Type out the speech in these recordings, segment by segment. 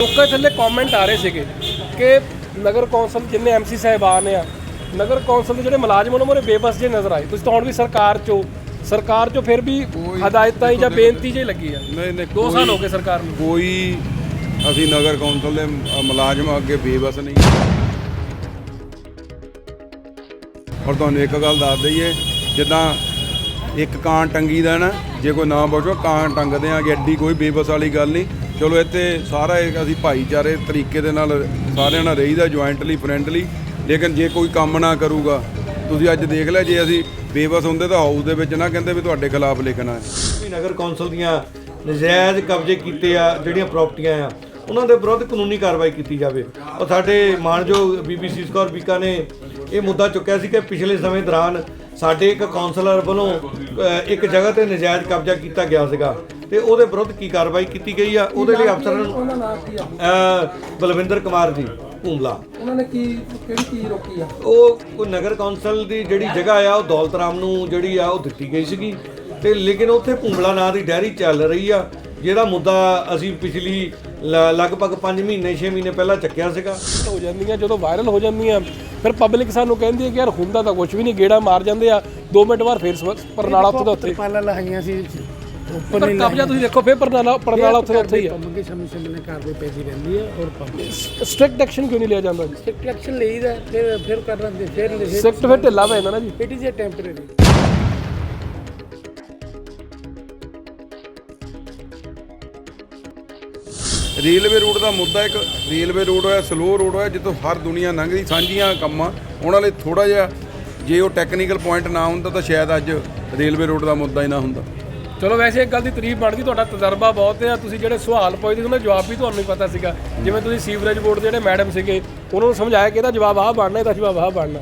ਲੋਕਾਂ ਦੇ ਥੱਲੇ ਕਮੈਂਟ ਆ ਰਹੇ ਸੀਗੇ ਕਿ ਨਗਰ ਕੌਂਸਲ ਜਿੰਨੇ ਐਮਸੀ ਸਾਹਿਬਾਨ ਆ ਨਗਰ ਕੌਂਸਲ ਦੇ ਜਿਹੜੇ ਮੁਲਾਜ਼ਮ ਉਹਨਾਂ ਮੋਰੇ ਬੇਬਸ ਜੇ ਨਜ਼ਰ ਆਏ। ਤੁਸੀਂ ਤਾਂ ਹੁਣ ਵੀ ਸਰਕਾਰ ਚੋਂ ਸਰਕਾਰ ਚੋਂ ਫਿਰ ਵੀ ਹਦਾਇਤਾਂ ਜਾਂ ਬੇਨਤੀ ਜੇ ਲੱਗੀ ਆ। ਨਹੀਂ ਨਹੀਂ 2 ਸਾਲ ਹੋ ਗਏ ਸਰਕਾਰ ਨੂੰ। ਕੋਈ ਅਸੀਂ ਨਗਰ ਕੌਂਸਲ ਦੇ ਮੁਲਾਜ਼ਮ ਅੱਗੇ ਬੇਬਸ ਨਹੀਂ। ਔਰ ਤੁਹਾਨੂੰ ਇੱਕ ਗੱਲ ਦੱਸ ਦਈਏ ਜਿੱਦਾਂ ਇੱਕ ਕਾਂ ਟੰਗੀ ਦਾ ਨਾ ਜੇ ਕੋਈ ਨਾ ਬਚੋ ਕਾਂ ਟੰਗਦੇ ਆ ਕਿ ਐਡੀ ਕੋਈ ਬੇਬਸ ਵਾਲੀ ਗੱਲ ਨਹੀਂ। ਚਲੋ ਇੱਥੇ ਸਾਰਾ ਅਸੀਂ ਭਾਈਚਾਰੇ ਤਰੀਕੇ ਦੇ ਨਾਲ ਸਾਰਿਆਂ ਨਾਲ ਰਹੀਦਾ ਜੁਆਇੰਟਲੀ ਫਰੈਂਡਲੀ ਲੇਕਿਨ ਜੇ ਕੋਈ ਕੰਮ ਨਾ ਕਰੂਗਾ, ਤੁਸੀਂ ਅੱਜ ਦੇਖ ਲਿਆ ਜੇ ਅਸੀਂ ਬੇਬਸ ਹੁੰਦੇ ਤਾਂ ਹਾਊਸ ਦੇ ਵਿੱਚ ਨਾ ਕਹਿੰਦੇ ਵੀ ਤੁਹਾਡੇ ਖਿਲਾਫ ਲਿਖਣਾ ਹੈ। ਵੀ ਨਗਰ ਕੌਂਸਲ ਦੀਆਂ ਨਜਾਇਜ਼ ਕਬਜ਼ੇ ਕੀਤੇ ਆ, ਜਿਹੜੀਆਂ ਪ੍ਰਾਪਰਟੀਆਂ ਆ, ਉਹਨਾਂ ਦੇ ਵਿਰੁੱਧ ਕਾਨੂੰਨੀ ਕਾਰਵਾਈ ਕੀਤੀ ਜਾਵੇ। ਔਰ ਸਾਡੇ ਮਾਨਯੋਗ ਬੀਬੀਸੀ ਸਕੌਰ ਬੀਕਾ ਨੇ ਇਹ ਮੁੱਦਾ ਚੁੱਕਿਆ ਸੀ ਕਿ ਪਿਛਲੇ ਸਮੇਂ ਦੌਰਾਨ ਸਾਡੇ ਇੱਕ ਕਾਉਂਸਲਰ ਵੱਲੋਂ ਇੱਕ ਜਗ੍ਹਾ ਤੇ ਨਜਾਇਜ਼ ਕਬਜ਼ਾ ਕੀਤਾ ਗਿਆ ਸੀਗਾ। ਤੇ ਉਹਦੇ ਵਿਰੁੱਧ ਕੀ ਕਾਰਵਾਈ ਕੀਤੀ ਗਈ ਆ? ਉਹਦੇ ਲਈ ਅਫਸਰਾਂ ਨੂੰ ਉਹਨਾਂ ਨਾਲ ਕੀ ਆ? ਅ, ਬਲਵਿੰਦਰ ਕੁਮਾਰ ਜੀ ਭੂਮਲਾ। ਉਹਨਾਂ ਨੇ ਕੀ ਕਿਹੜੀ ਚੀਜ਼ ਰੋਕੀ ਆ? ਉਹ ਕੋਈ ਨਗਰ ਕੌਂਸਲ ਦੀ ਜਿਹੜੀ ਜਗ੍ਹਾ ਆ ਉਹ ਦੌਲਤ ਰਾਮ ਨੂੰ ਜਿਹੜੀ ਆ ਉਹ ਦਿੱਤੀ ਗਈ ਸੀਗੀ। ਤੇ ਲੇਕਿਨ ਉੱਥੇ ਭੁੰਬਲਾ ਨਾਂ ਦੀ ਡੈਰੀ ਚੱਲ ਰਹੀ ਆ ਜਿਹੜਾ ਮੁੱਦਾ ਅਸੀਂ ਪਿਛਲੀ ਲ- ਲਗਭਗ 5 ਮਹੀਨੇ 6 ਮਹੀਨੇ ਪਹਿਲਾਂ ਚੱਕਿਆ ਸੀਗਾ। ਹੋ ਜਾਂਦੀਆਂ ਜਦੋਂ ਵਾਇਰਲ ਹੋ ਜਾਂਦੀਆਂ ਫਿਰ ਪਬਲਿਕ ਸਾਨੂੰ ਕਹਿੰਦੀ ਹੈ ਕਿ ਯਾਰ ਹੁੰਦਾ ਤਾਂ ਕੁਝ ਵੀ ਨਹੀਂ ਗੇੜਾ ਮਾਰ ਜਾਂਦੇ ਆ। 2 ਮਿੰਟ ਬਾਅਦ ਫਿਰ ਸਵ- ਪਰਨਾਲਾ ਉੱਥੇ ਦਾ ਉੱਥੇ। ਪਾਲਾ ਲਹਾਈਆਂ ਸੀ। ਉੱਪਰ ਪਰ ਕਬਜ਼ਾ ਤੁਸੀਂ ਦੇਖੋ ਫਿਰ ਪਰਨਾਲਾ ਪਰਨਾਲਾ ਉੱਥੇ ਦਾ ਉੱਥੇ ਹੀ ਆ। ਮੰਗੇ ਸਮੇਂ ਸਮੇਂ ਨਾਲ ਕਰਦੇ ਪੈਦੀ ਰਹਿੰਦੀ ਹੈ ਔਰ ਪਬਲਿਕ ਸਟ੍ਰਿਕਟ ਐਕਸ਼ਨ ਕਿਉਂ ਨਹੀਂ ਲਿਆ ਜਾਂਦਾ ਜੀ? ਸਟ੍ਰਿਕਟ ਐਕਸ਼ਨ ਲਈਦਾ ਫਿਰ ਫਿਰ ਕਰ ਰਹੇ ਫਿਰ ਸਟ੍ਰਿਕਟ ਫਿਰ ਢਿੱਲਾ ਪੈ ਜਾਂਦਾ ਨਾ ਜੀ। It is a temporary railway road ਦਾ ਮੁੱਦਾ ਇੱਕ ਰੇਲਵੇ ਰੋਡ ਹੋਇਆ ਸਲੋ ਰੋਡ ਹੋਇਆ ਜਿੱਥੋਂ ਹਰ ਦੁਨੀਆ ਲੰਘਦੀ ਸਾਂਝੀਆਂ ਕੰਮਾਂ ਉਹਨਾਂ ਲਈ ਥੋੜਾ ਜਿਹਾ ਜੇ ਉਹ ਟੈਕਨੀਕਲ ਪੁਆਇੰਟ ਨਾ ਹੁੰਦਾ ਤਾਂ ਸ਼ਾਇਦ ਅੱਜ ਰੇਲਵੇ ਰੋਡ ਦਾ ਮੁੱਦਾ ਹੀ ਨਾ ਹੁੰਦਾ। ਚਲੋ ਵੈਸੇ ਇੱਕ ਗੱਲ ਦੀ ਤਾਰੀਫ ਬਣਦੀ ਤੁਹਾਡਾ ਤਜਰਬਾ ਬਹੁਤ ਹੈ ਤੁਸੀਂ ਜਿਹੜੇ ਸਵਾਲ ਪੁੱਛਦੇ ਸੀ ਉਹਨਾਂ ਦਾ ਜਵਾਬ ਵੀ ਤੁਹਾਨੂੰ ਹੀ ਪਤਾ ਸੀਗਾ। ਜਿਵੇਂ ਤੁਸੀਂ ਸੀਵਰੇਜ ਬੋਰਡ ਦੇ ਜਿਹੜੇ ਮੈਡਮ ਸੀਗੇ ਉਹਨਾਂ ਨੂੰ ਸਮਝਾਇਆ ਕਿ ਇਹਦਾ ਜਵਾਬ ਆਹ ਬਣਨਾ ਇਹਦਾ ਜਵਾਬ ਆਹ ਬਣਨਾ।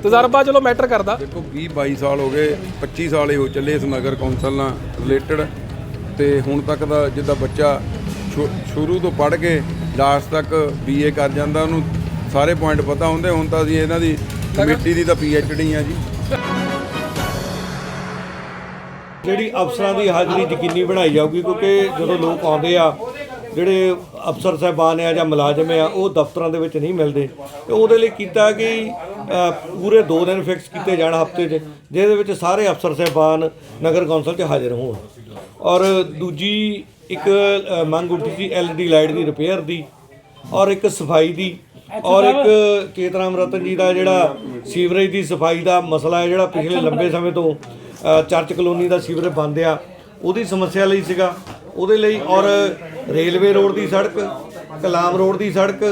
ਤਜਰਬਾ ਚਲੋ ਮੈਟਰ ਕਰਦਾ। ਦੇਖੋ 20 22 ਸਾਲ ਹੋ ਗਏ 25 ਸਾਲ ਹੀ ਹੋ ਚੱਲੇ ਇਸ ਨਗਰ ਕੌਂਸਲ ਨਾਲ ਰਿਲੇਟਡ ਤੇ ਹੁਣ ਤੱਕ ਦਾ ਜਿੱਦਾਂ ਬੱਚਾ ਸ਼ੁਰੂ ਤੋਂ ਪੜ੍ਹ ਕੇ ਲਾਸਟ ਤੱਕ ਬੀਏ ਕਰ ਜਾਂਦਾ ਉਹਨੂੰ ਸਾਰੇ ਪੁਆਇੰਟ ਪਤਾ ਹੁੰਦੇ ਹੁਣ ਤਾਂ ਅਸੀਂ ਇਹਨਾਂ ਦੀ ਕਮੇਟੀ ਦੀ ਤਾਂ ਪੀਐਚਡੀ ਆ ਜੀ। ਜਿਹੜੀ ਅਫਸਰਾਂ ਦੀ ਹਾਜ਼ਰੀ ਯਕੀਨੀ ਬਣਾਈ ਜਾਊਗੀ, ਕਿਉਂਕਿ ਜਦੋਂ ਲੋਕ ਆਉਂਦੇ ਆ, ਜਿਹੜੇ ਅਫਸਰ ਸਾਹਿਬਾਨ ਆ ਜਾਂ ਮੁਲਾਜ਼ਮ ਆ, ਉਹ ਦਫ਼ਤਰਾਂ ਦੇ ਵਿੱਚ ਨਹੀਂ ਮਿਲਦੇ। ਤੇ ਉਹਦੇ ਲਈ ਕੀਤਾ ਕਿ ਪੂਰੇ 2 ਦਿਨ ਫਿਕਸ ਕੀਤੇ ਜਾਣ ਹਫ਼ਤੇ 'ਚ, ਜਿਹਦੇ ਵਿੱਚ ਸਾਰੇ ਅਫਸਰ ਸਾਹਿਬਾਨ ਨਗਰ ਕੌਂਸਲ 'ਚ ਹਾਜ਼ਰ ਹੋਣ। ਔਰ ਦੂਜੀ ਇੱਕ ਮੰਗ ਉੱਠੀ ਸੀ ਐਲਈਡੀ ਲਾਈਟ ਦੀ, ਰਿਪੇਅਰ ਦੀ, ਔਰ ਇੱਕ ਸਫ਼ਾਈ ਦੀ, ਔਰ ਇੱਕ ਚੇਤਰਾਮ ਰਤਨ ਜੀ ਦਾ ਜਿਹੜਾ ਸੀਵਰੇਜ ਦੀ ਸਫ਼ਾਈ ਦਾ ਮਸਲਾ ਹੈ, ਜਿਹੜਾ ਪਿਛਲੇ ਲੰਬੇ ਸਮੇਂ ਤੋਂ ਚਰਚ ਕਲੋਨੀ ਦਾ ਸੀਵਰੇਜ ਬੰਦ ਆ ਉਹਦੀ ਸਮੱਸਿਆ ਲਈ ਸੀਗਾ। ਉਹਦੇ ਲਈ ਔਰ ਰੇਲਵੇ ਰੋਡ ਦੀ ਸੜਕ, ਕਲਾਮ ਰੋਡ ਦੀ ਸੜਕ,